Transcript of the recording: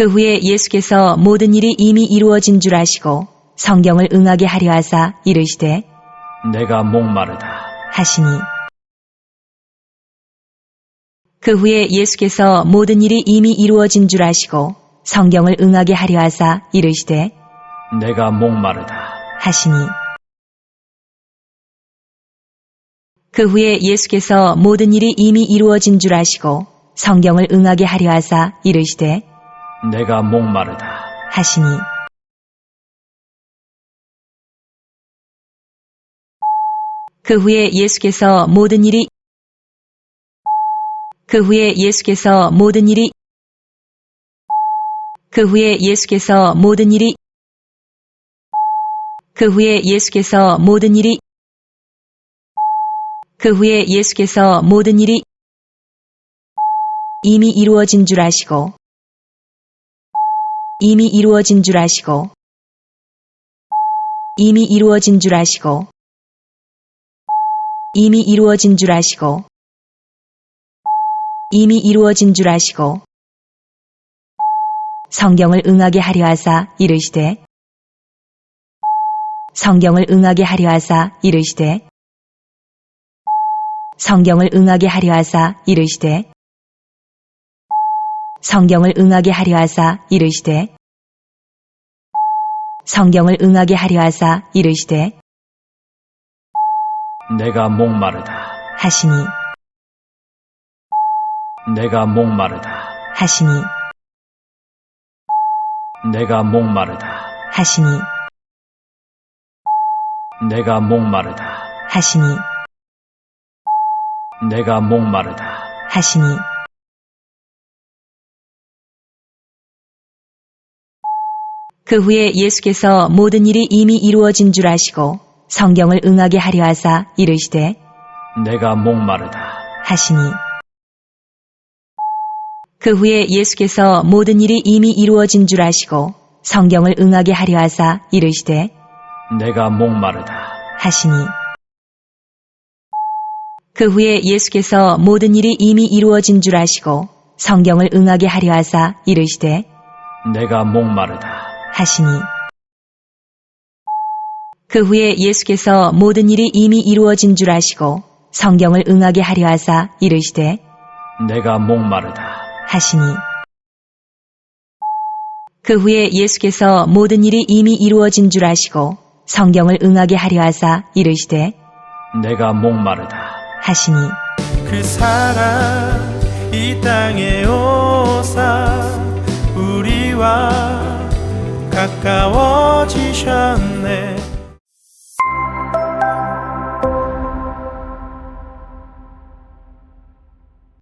그 후에 예수께서 모든 일이 이미 이루어진 줄 아시고 성경을 응하게 하려 하사 이르시되 내가 목마르다. 하시니 그 후에 예수께서 모든 일이 이미 이루어진 줄 아시고 성경을 응하게 하려 하사 이르시되 내가 목마르다. 하시니 그 후에 예수께서 모든 일이 이미 이루어진 줄 아시고 성경을 응하게 하려 하사 이르시되 내가 목마르다. 하시니 그 후에 예수께서 모든 일이 그 후에 예수께서 모든 일이 그 후에 예수께서 모든 일이 그 후에 예수께서 모든 일이 그 후에 예수께서 모든 일이 이미 이루어진 줄 아시고 이미 이루어진 줄 아시고. 이미 이루어진 줄 아시고. 이미 이루어진 줄 아시고. 이미 이루어진 줄 아시고. 성경을 응하게 하려 하사 이르시되. 성경을 응하게 하려 하사 이르시되. 성경을 응하게 하려 하사 이르시되 성경을 응하게 하려 하사 이르시되 성경을 응하게 하려 하사 이르시되 내가 목마르다. 하시니 내가 목마르다. 하시니 내가 목마르다. 하시니 내가 목마르다. 하시니 내가 목마르다. 하시니 그 후에 예수께서 모든 일이 이미 이루어진 줄 아시고 성경을 응하게 하려 하사 이르시되 내가 목마르다. 하시니 그 후에 예수께서 모든 일이 이미 이루어진 줄 아시고 성경을 응하게 하려 하사 이르시되 내가 목마르다. 하시니 그 후에 예수께서 모든 일이 이미 이루어진 줄 아시고 성경을 응하게 하려 하사 이르시되 내가 목마르다. 하시니 그 후에 예수께서 모든 일이 이미 이루어진 줄 아시고 성경을 응하게 하려 하사 이르시되 내가 목마르다. 하시니 그 후에 예수께서 모든 일이 이미 이루어진 줄 아시고 성경을 응하게 하려 하사 이르시되 내가 목마르다. 하시니 그 사랑 이 땅에 오 가까워지셨네